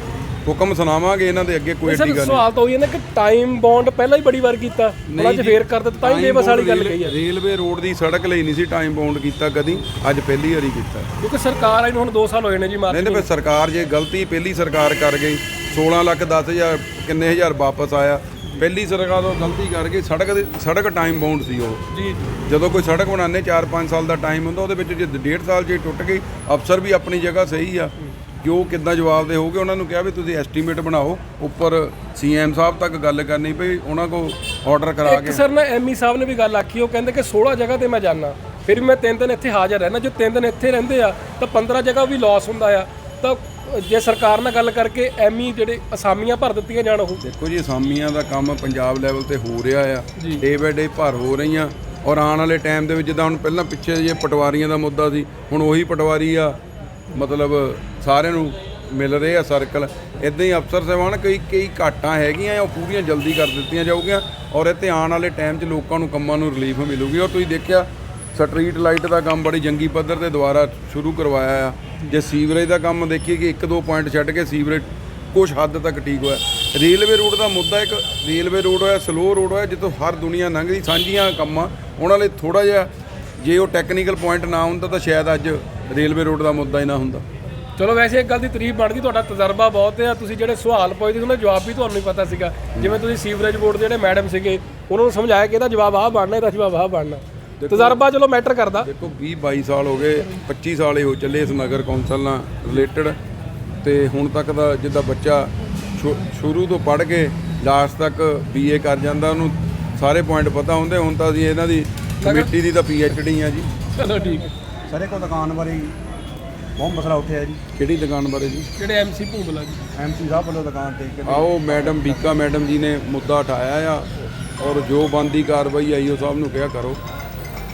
ਹੁਕਮ ਸੁਣਾਵਾਂਗੇ ਇਹਨਾਂ ਦੇ ਅੱਗੇ ਕੋਈ ਏਡੀ ਗੱਲ ਨਹੀਂ। ਸਵਾਲ ਤਾਂ ਉਹੀ ਹੈ ਨਾ ਕਿ ਟਾਈਮ ਬੌਂਡ ਪਹਿਲਾਂ ਹੀ ਬੜੀ ਵਾਰ ਕੀਤਾ ਹੁਣ ਅੱਜ ਫੇਰ ਕਰ ਦਿੱਤਾ ਤਾਂ ਹੀ ਬੇਬਸ ਵਾਲੀ ਗੱਲ ਕਹੀ ਆ ਰੇਲਵੇ ਰੋਡ ਦੀ ਸੜਕ ਲਈ ਨਹੀਂ ਸੀ ਟਾਈਮ ਬਾਉਂਡ ਕੀਤਾ ਕਦੀ ਅੱਜ ਪਹਿਲੀ ਵਾਰੀ ਕੀਤਾ। ਕਿਉਂਕਿ ਸਰਕਾਰ ਆਈ ਨੂੰ ਹੁਣ 2 ਸਾਲ ਹੋਏ ਨੇ ਜੀ ਮਾਰਚ ਨਹੀਂ ਨਹੀਂ ਫਿਰ ਸਰਕਾਰ ਜੇ ਗਲਤੀ ਪਹਿਲੀ ਸਰਕਾਰ ਕਰ ਗਈ 16 ਲੱਖ 10 ਹਜ਼ਾਰ ਕਿੰਨੇ ਹਜ਼ਾਰ ਵਾਪਸ ਆਇਆ ਪਹਿਲੀ ਸਰਕਾਰ ਉਹ ਗਲਤੀ ਕਰ ਗਈ ਸੜਕ ਦੀ ਸੜਕ ਟਾਈਮ ਬਾਉਂਡ ਸੀ ਉਹ। ਜੀ ਜਦੋਂ ਕੋਈ ਸੜਕ ਬਣਾਉਂਦੇ 4-5 ਸਾਲ ਦਾ ਟਾਈਮ ਹੁੰਦਾ ਉਹਦੇ ਵਿੱਚ ਜੇ ਡੇਢ ਸਾਲ ਜੇ ਟੁੱਟ ਗਈ ਅਫਸਰ ਵੀ ਆਪਣੀ ਜਗ੍ਹਾ ਸਹੀ ਆ। ਕਿ ਉਹ ਕਿੱਦਾਂ ਜਵਾਬ ਦੇ ਹੋਗੇ ਉਹਨਾਂ ਨੂੰ ਕਿਹਾ ਵੀ ਤੁਸੀਂ ਐਸਟੀਮੇਟ ਬਣਾਓ। ਉੱਪਰ ਸੀਐਮ ਸਾਹਿਬ ਤੱਕ ਗੱਲ ਕਰਨੀ ਪਈ ਉਹਨਾਂ ਕੋ ਆਰਡਰ ਕਰਾ ਇੱਕ ਕੇ। ਸਰ ਨਾ ਐਮਈ ਸਾਹਿਬ ਨੇ ਵੀ ਗੱਲ ਆਖੀ ਉਹ ਕਹਿੰਦੇ ਕਿ 16 ਜਗ੍ਹਾ ਤੇ ਮੈਂ ਜਾਣਾ ਫਿਰ ਵੀ ਮੈਂ ਤਿੰਨ ਦਿਨ ਇੱਥੇ ਹਾਜ਼ਰ ਰਹਿਣਾ ਜੋ ਤਿੰਨ ਦਿਨ ਇੱਥੇ ਰਹਿੰਦੇ ਆ ਤਾਂ 15 ਜਗ੍ਹਾ ਵੀ ਲਾਸ ਹੁੰਦਾ ਆ। ਤਾਂ ਜੇ ਸਰਕਾਰ ਨਾਲ ਗੱਲ ਕਰਕੇ ਐਮਈ ਜਿਹੜੇ ਅਸਾਮੀਆਂ ਭਰ ਦਿੱਤੀਆਂ ਜਾਣ ਉਹ। ਦੇਖੋ ਜੀ ਅਸਾਮੀਆਂ ਦਾ ਕੰਮ ਪੰਜਾਬ ਲੈਵਲ ਤੇ ਹੋ ਰਿਹਾ ਆ। ਡੇ ਬਾਏ ਡੇ ਭਰ ਹੋ ਰਹੀਆਂ। ਔਰ ਆਉਣ ਵਾਲੇ ਟਾਈਮ ਦੇ ਵਿੱਚ ਜਿੱਦਾਂ ਹੁਣ ਪਹਿਲਾਂ ਪਿੱਛੇ ਜੇ ਪਟਵਾਰੀਆਂ ਦਾ ਮੁੱਦਾ ਸੀ ਹੁਣ ਉਹੀ ਪਟਵਾਰੀ ਆ। ਮਤਲਬ ਸਾਰਿਆਂ ਨੂੰ ਮਿਲ ਰਹੇ ਆ ਸਰਕਲ ਇਦਾਂ ਹੀ ਅਫਸਰ ਸਾਹਿਬਾਨ ਕਈ ਕਈ ਘਾਟਾਂ ਹੈਗੀਆਂ ਉਹ ਪੂਰੀਆਂ ਜਲਦੀ ਕਰ ਦਿੱਤੀਆਂ ਜਾਊਗੀਆਂ ਔਰ ਇੱਥੇ ਆਉਣ ਵਾਲੇ ਟਾਈਮ 'ਚ ਲੋਕਾਂ ਨੂੰ ਕੰਮਾਂ ਨੂੰ ਰਿਲੀਫ ਮਿਲੂਗੀ। ਔਰ ਤੁਸੀਂ ਦੇਖਿਆ ਸਟਰੀਟ ਲਾਈਟ ਦਾ ਕੰਮ ਬੜੀ ਜੰਗੀ ਪੱਧਰ ਤੇ ਦੁਬਾਰਾ ਸ਼ੁਰੂ ਕਰਵਾਇਆ ਆ। ਜੇ ਸੀਵਰੇਜ ਦਾ ਕੰਮ ਦੇਖੀਏ ਕਿ ਇੱਕ ਦੋ ਪੁਆਇੰਟ ਛੱਡ ਕੇ ਸੀਵਰੇਜ ਕੁਝ ਹੱਦ ਤੱਕ ਠੀਕ ਹੋਇਆ। ਰੇਲਵੇ ਰੋਡ ਦਾ ਮੁੱਦਾ ਇੱਕ ਰੇਲਵੇ ਰੋਡ ਹੋਇਆ ਸਲੋ ਰੋਡ ਹੋਇਆ, ਜਿੱਥੋਂ ਹਰ ਦੁਨੀਆ ਲੰਘਦੀ, ਸਾਂਝੀਆਂ ਕੰਮਾਂ, ਉਹਨਾਂ ਲਈ ਥੋੜਾ ਜਿਹਾ ਜੇ ਉਹ ਟੈਕਨੀਕਲ ਪੁਆਇੰਟ ਨਾ ਹੁੰਦਾ ਤਾਂ ਸ਼ਾਇਦ ਅੱਜ ਰੇਲਵੇ ਰੋਡ ਦਾ ਮੁੱਦਾ ਹੀ ਨਾ ਹੁੰਦਾ। ਚਲੋ ਵੈਸੇ ਇੱਕ ਗੱਲ ਦੀ ਤਾਰੀਫ ਬਣ ਗਈ ਤੁਹਾਡਾ ਤਜਰਬਾ ਬਹੁਤ ਹੈ ਤੁਸੀਂ ਜਿਹੜੇ ਸਵਾਲ ਪੁੱਛਦੇ ਸੀ ਉਹਨਾਂ ਦਾ ਜਵਾਬ ਵੀ ਤੁਹਾਨੂੰ ਹੀ ਪਤਾ ਸੀਗਾ। ਜਿਵੇਂ ਤੁਸੀਂ ਸੀਵਰੇਜ ਬੋਰਡ ਦੇ ਜਿਹੜੇ ਮੈਡਮ ਸੀਗੇ ਉਹਨਾਂ ਨੂੰ ਸਮਝਾਇਆ ਕਿ ਇਹਦਾ ਜਵਾਬ ਆਹ ਬਣਨਾ ਇਹਦਾ ਜਵਾਬ ਆਹ ਬਣਨਾ। ਤਜਰਬਾ ਚਲੋ ਮੈਟਰ ਕਰਦਾ। ਦੇਖੋ 20 22 ਸਾਲ ਹੋ ਗਏ 25 ਸਾਲ ਹੀ ਹੋ ਚੱਲੇ ਇਸ ਨਗਰ ਕੌਂਸਲ ਨਾਲ ਰਿਲੇਟਡ ਤੇ ਹੁਣ ਤੱਕ ਦਾ ਜਿੱਦਾਂ ਬੱਚਾ ਸ਼ੁਰੂ ਤੋਂ ਪੜ੍ਹ ਕੇ ਲਾਸਟ ਤੱਕ ਬੀਏ ਕਰ ਜਾਂਦਾ ਉਹਨੂੰ ਸਾਰੇ ਪੁਆਇੰਟ ਪਤਾ ਹੁੰਦੇ ਹੁਣ ਤਾਂ ਅਸੀਂ ਇਹਨਾਂ ਦੀ ਕਮੇਟੀ ਦੀ ਤਾਂ ਡੀ ਆ ਜੀ। ਚਲੋ ਠੀਕ। ਹੈ ਸਰ ਇੱਕ ਦੁਕਾਨ ਬਾਰੇ ਬਹੁਤ ਮਸਲਾ ਉੱਠਿਆ ਜੀ। ਕਿਹੜੀ ਦੁਕਾਨ ਬਾਰੇ ਜੀ? ਜਿਹੜੇ ਐਮਸੀ ਭੂਬਲਾ ਜੀ? ਐਮਸੀ ਸਾਹਿਬ ਵੱਲੋਂ ਦੁਕਾਨ ਤੇ ਕਹਿੰਦੇ ਆਓ ਮੈਡਮ ਬੀਕਾ ਮੈਡਮ ਜੀ ਨੇ ਮੁੱਦਾ ਉਠਾਇਆ ਆ ਔਰ ਜੋ ਬੰਦੀ ਕਾਰਵਾਈ ਆਈਓ ਸਾਹਿਬ ਨੂੰ ਕਿਹਾ ਕਰੋ।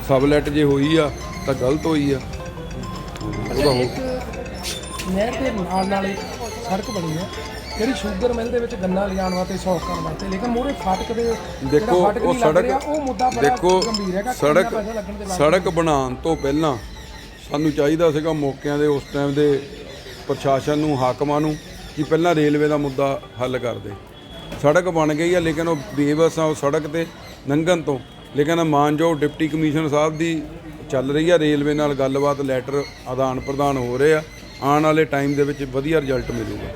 ਸਬਲੈਟ ਜੇ ਹੋਈ ਆ ਤਾਂ ਗਲਤ ਹੋਈ ਆ। ਉਹਦਾ ਹੋ ਨਹਿਰ ਦੇ ਨਾਲ ਨਾਲ ਇੱਕ ਸੜਕ ਬਣੀ ਹੈ ਜਿਹੜੀ ਸ਼ੂਗਰ ਮਿਲ ਦੇ ਵਿੱਚ ਗੰਨਾ ਲਿਜਾਣ ਵਾਸਤੇ ਸੌਕ ਕਰਨ ਵਾਸਤੇ ਲੇਕਿਨ ਮੋਰੇ ਫਾਟਕ ਦੇ ਦੇਖੋ ਉਹ ਸੜਕ ਉਹ ਮੁੱਦਾ ਬੜਾ ਦੇਖੋ ਗੰਭੀਰ ਹੈਗਾ ਕਿੰਨਾ ਸੜਕ ਸੜਕ ਬਣਾਉਣ ਤੋਂ ਪਹਿਲਾਂ ਸਾਨੂੰ ਚਾਹੀਦਾ ਸੀਗਾ ਮੌਕਿਆਂ ਦੇ ਉਸ ਟਾਈਮ ਦੇ ਪ੍ਰਸ਼ਾਸਨ ਨੂੰ, ਹਾਕਮਾਂ ਨੂੰ ਕਿ ਪਹਿਲਾਂ ਰੇਲਵੇ ਦਾ ਮੁੱਦਾ ਹੱਲ ਕਰ ਦੇ। ਸੜਕ ਬਣ ਗਈ ਆ, ਲੇਕਿਨ ਉਹ ਬੇਵਸ ਆ, ਉਹ ਸੜਕ ਤੇ ਲੰਘਣ ਤੋਂ। ਲੇਕਿਨ ਮਾਨਯੋਗ ਡਿਪਟੀ ਕਮਿਸ਼ਨਰ ਸਾਹਿਬ ਦੀ ਚੱਲ ਰਹੀ ਆ ਰੇਲਵੇ ਨਾਲ ਗੱਲਬਾਤ, ਲੈਟਰ ਆਦਾਨ ਪ੍ਰਦਾਨ ਹੋ ਰਹੇ ਆ। ਆਉਣ ਵਾਲੇ ਟਾਈਮ ਦੇ ਵਿੱਚ ਵਧੀਆ ਰਿਜ਼ਲਟ ਮਿਲੂਗਾ।